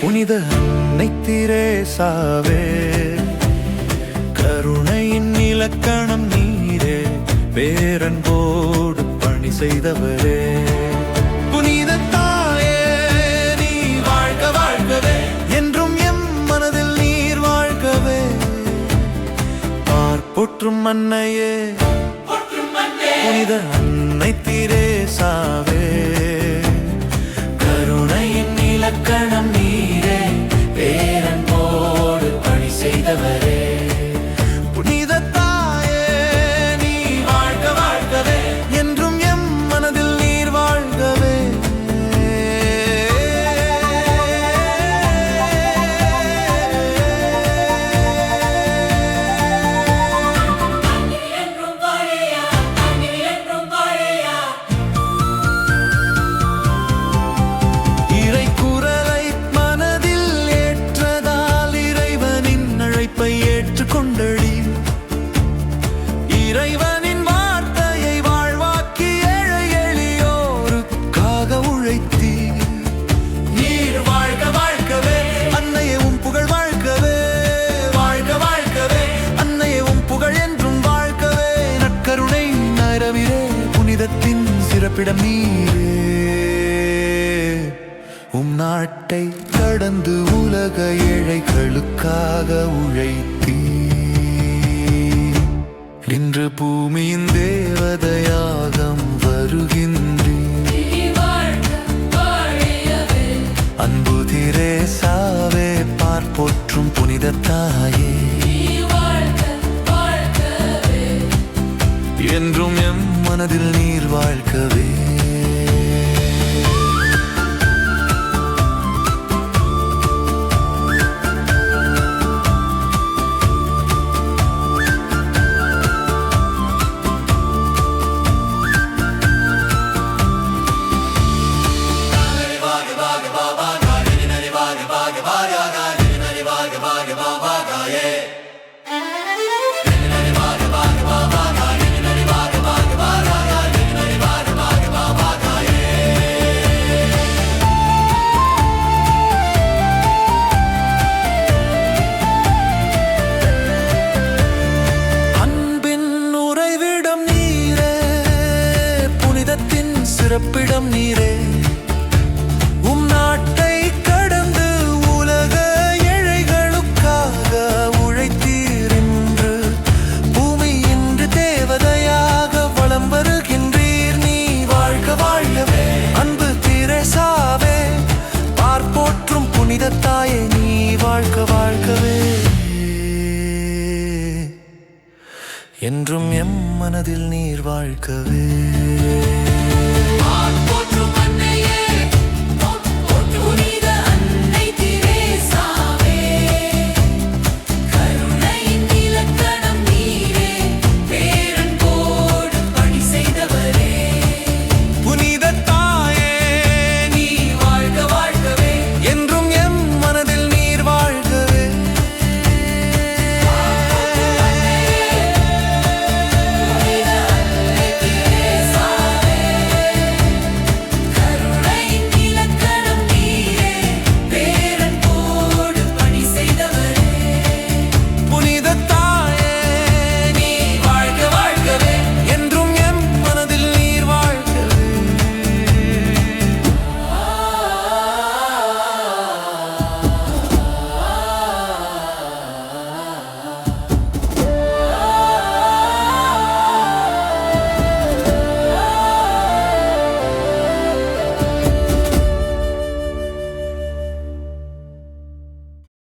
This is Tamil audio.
புனித அன்னை திரேசாவே கருணையின் இலக்கணம் நீரே பேரன்போடு பணி செய்தவரே. புனித தாயே நீ வாழ்க வாழ்கவே. என்றும் எம் மனதில் நீர் வாழ்கவே. பார்ப்பொற்றும் அன்னையே புனித அன்னை திரேசாவே சிறப்பிடம் நீரே. உம் நாட்டை கடந்து உலக ஏழைகளுக்காக உழைத்தீ இன்று பூமியின் தேவதையாகம் வருகின்றீர். அன்பு திரேசாவே பார்ப்போற்றும் புனித தாயே. என்றும் எம் மனதில் நீர் வாழ்க்கவே புனிதத்தின் சிறப்பிடம் நீரே. உம் நாட்டை கடந்து உலக ஏழைகளுக்காக உழைத்தீர் என்று பூமி இன்று தேவதையாக வளம் வருகின்றீர். நீ வாழ்க வாழவே. அன்பு திரேசாவே பார்ப்போற்றும் புனித தாயே நீ வாழ்க வாழ்கவே. என்றும் எம் மனதில் நீர் வாழ்க்கவே